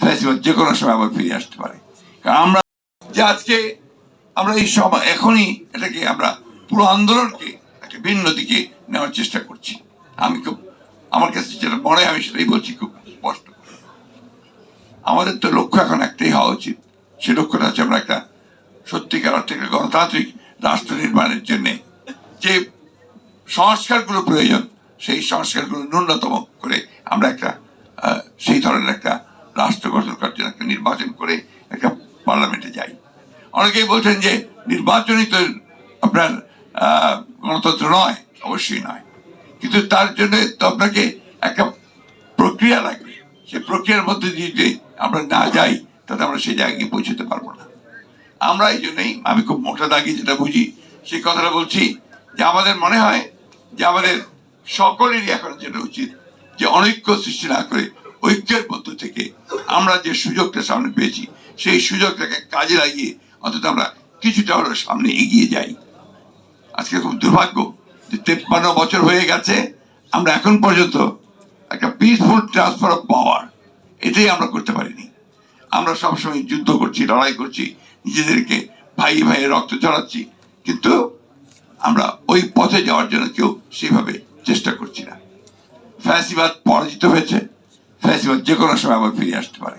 Festival যে কোনো সময় আবার ফিরে আসতে পারে। কারণ আমরা যে আজকে আমরা এই সময় এখনই এটাকে আমরা পুরো আন্দোলনকে একটা ভিন্ন দিকে নেওয়ার চেষ্টা করছি। আমি খুব আমার কাছে যেটা মনে হয় আমি সেটাই বলছি খুব স্পষ্ট। আমাদের তো লক্ষ্য এখন একটাই হওয়া উচিত। সে লক্ষ্যটা হচ্ছে আমরা একটা সত্যিকার অর্থে একটা গণতান্ত্রিক রাষ্ট্র নির্মাণের জন্যে যে সংস্কারগুলো প্রয়োজন, সেই সংস্কারগুলো ন্যূনতম করে আমরা একটা সেই ধরনের একটা রাষ্ট্র গঠন করার জন্য একটা নির্বাচন করে একটা পার্লামেন্টে যাই। অনেকেই বলছেন যে নির্বাচনই তো আপনার গণতন্ত্র নয়, অবশ্যই নয়। কিন্তু তার জন্য তো আপনাকে একটা প্রক্রিয়া লাগবে। সেই প্রক্রিয়ার মধ্যে দিয়ে যে আমরা না যাই তাতে আমরা সেই জায়গায় গিয়ে পৌঁছতে পারব না। আমরা এই জন্যই, আমি খুব মোটা দাগি যেটা বুঝি, সেই কথাটা বলছি যে আমাদের মনে হয় যে আমাদের সকলেরই এখন যেটা উচিত যে অনৈক্য সৃষ্টি না করে ঐক্যের মধ্য থেকে আমরা যে সুযোগটা সামনে পেয়েছি, সেই সুযোগটাকে কাজে লাগিয়ে অন্তত আমরা কিছুটা হলেও সামনে এগিয়ে যাই। আজকে খুব দুর্ভাগ্য যে তেপ্পান্ন বছর হয়ে গেছে, আমরা এখন পর্যন্ত একটা পিসফুল ট্রান্সফার অফ পাওয়ার এটাই আমরা করতে পারিনি। আমরা সবসময় যুদ্ধ করছি, লড়াই করছি, নিজেদেরকে ভাই ভাই রক্ত চড়াচ্ছি কিন্তু আমরা ওই পথে যাওয়ার জন্য কেউ সেভাবে চেষ্টা করছি না। ফ্যাসিবাদ পরাজিত হয়েছে। ফ্যাসিবাদ যে কোনো সময় আবার ফিরে আসতে পারে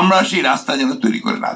আমরা সেই রাস্তা যেন তৈরি করে না।